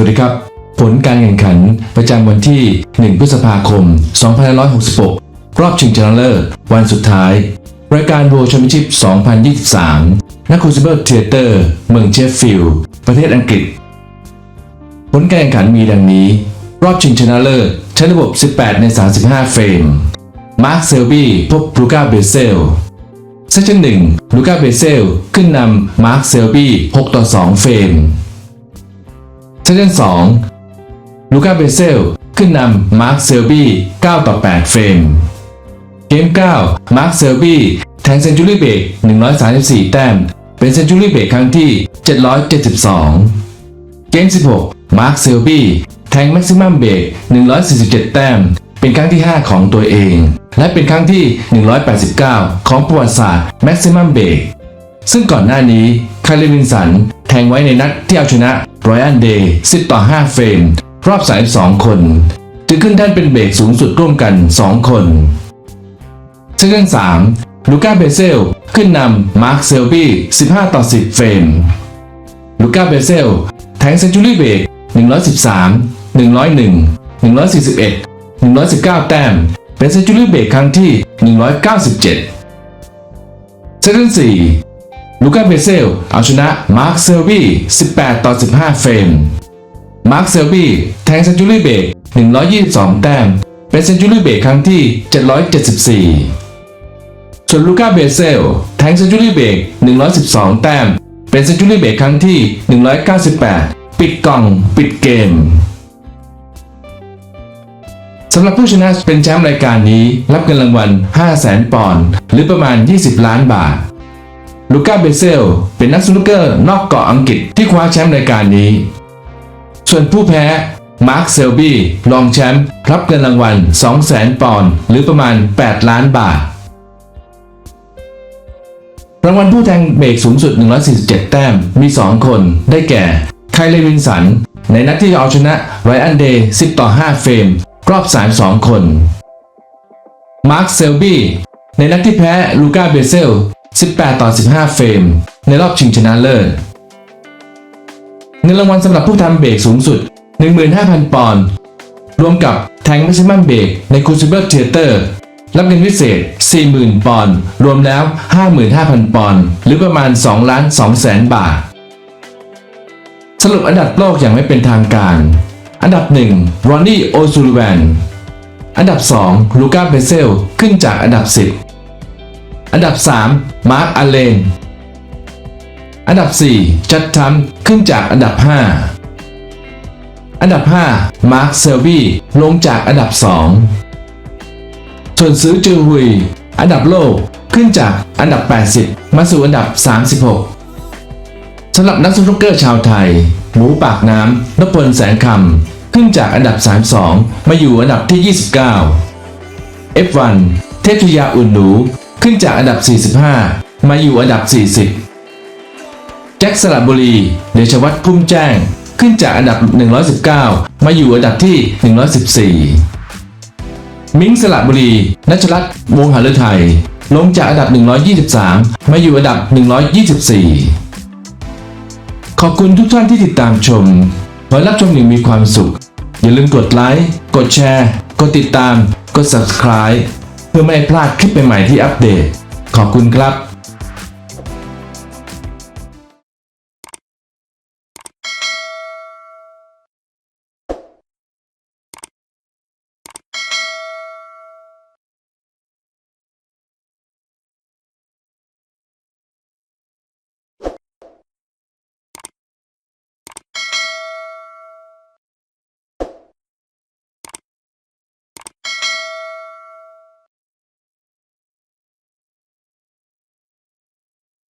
วัสดีครับ ผลการแข่งขันประจำวันที่ 1 พฤษภาคม 2566 รอบชิงชนะเลิศวันสุดท้าย รายการ World Championship 2023 นักคูซิเบิร์เทเตอร์เมืองเชฟฟิลด์ประเทศอังกฤษ ผลการแข่งขันมีดังนี้ รอบชิงชนะเลิศใช้ระบบ 18 ใน 35 เฟรม มาร์คเซลบี้พบลูก้าเบเซลเซสชั่น1ลูก้าเบเซลขึ้นนำมาร์คเซลบี้6ต่อ 2 เฟรม เซสชั่น2ลูก้าเบเซลขึ้นนำมาร์คเซลบี้9ต่อ8เฟรม เกม 9 มาร์คเซลบี้แทงเซนจูรี่เบรก134 แต้ม เป็นเซนจูรี่เบรกครั้งที่ 772 เกม 16 มาร์คเซลบี้แทงแม็กซิมัมเบรก147 แต้ม เป็นครั้งที่ 5 ของตัวเอง และเป็นครั้งที่ 189 ของประวัติศาสตร์แม็กซิมัมเบรกซึ่งก่อนหน้านี้คาร์ลวินสันแทงไว้ในนัดที่เอาชนะ รอยันเดย์10 ต่อ 5 เฟรม รอบ32คนจึงขึ้นแท่นเป็นเบรกสูงสุดร่วมกัน 2 คนเซสชั่น3ลูก้าเบเซล ขึ้นนำมาร์คเซลบี้ 15 ต่อ 10 เฟรม ลูก้าเบเซล แทงเซนจูรี่เบรก 113 101 141 119 แต้ม เป็นเซนจูรี่เบรกครั้งที่ 197 เซสชั่น4 ลูก้าเบเซลเอาชนะมาร์คเซลบี้ 18 ต่อ 15 เฟรม มาร์คเซลบี้แทงเซนจูรี่เบรก122 แต้ม เป็นเซนจูรี่เบรกครั้งที่ 774 ส่วนลูก้าเบเซลแทงเซนจูรี่เบรก112 แต้ม เป็นเซนจูรี่เบรกครั้งที่ 198 ปิดกล่องปิดเกมสำหรับผู้ชนะเป็นแชมป์รายการนี้ รับเงินรางวัล 5 0 0แสนปอนด์หรือประมาณ 20 ล้านบาท ลูก้าเบเซล เป็นนักสนุกเกอร์นอกเกาะอังกฤษที่คว้าแชมป์รายการนี้ ส่วนผู้แพ้ มาร์คเซลบี้รองแชมป์รับเงินรางวัล 2 0 0แสนปอนด์หรือประมาณ 8 ล้านบาท รางวัลผู้แทงเบรกสูงสุด 147 แต้ม มี 2 คน ได้แก่ ไคลเลวินสัน ในนัดที่เอาชนะไรอันเดย์ 10 ต่อ 5 เฟรม รอบ 32 คน มาร์คเซลบี้ในนัดที่แพ้ลูก้าเบเซล 18 ต่อ 15 เฟรม ในรอบชิงชนะเลิศเงินรางวัลสำหรับผู้ทำเบรกสูงสุด 15,000 ปอนด์รวมกับแทง m a ซิมัมเบรกในคูซิเบิร์เทเตอร์รับเงินพิเศษ 40,000 ปอนด์รวมแล้ว 55,000 ปอนด์หรือประมาณ2ล้าน2แสนบาท สรุปอันดับโลกอย่างไม่เป็นทางการ อันดับ 1 รอนนี่โอซูลิแวนอันดับ 2 ลูก้าเบเซล ขึ้นจากอันดับ 10 อันดับ 3 มาร์คอเลน อันดับ4จัดทัมขึ้นจากอันดับ 5 อันดับ 5 มาร์คเซลบี้ลงจากอันดับ 2 ส่วนซื้อจือฮุย อันดับโลกขึ้นจากอันดับ 80 มาสู่อันดับ 36สำหรับนักสนุกเกอร์ชาวไทย หมูปากน้ำนพพลแสนคำขึ้นจากอันดับ 32 มาอยู่อันดับที่ 29 F1 เทพยาอุ่นหนู ขึ้นจากอันดับ 45 มาอยู่อันดับ 40 แจ็คสระบุรีเดชวัฒน์พุ่มแจ้ง ขึ้นจากอันดับ 119 มาอยู่อันดับที่ 114 มิงสระบุรีนัชรัตน์วงหฤทัยลงจากอันดับ 123 มาอยู่อันดับ 124 ขอบคุณทุกท่านที่ติดตามชม ขอรับชมอย่างมีความสุข อย่าลืมกดไลค์ กดแชร์ กดติดตาม กด subscribe พื่อไม่ให้พลาดคลิปใหม่ๆที่อัปเดต ขอบคุณครับ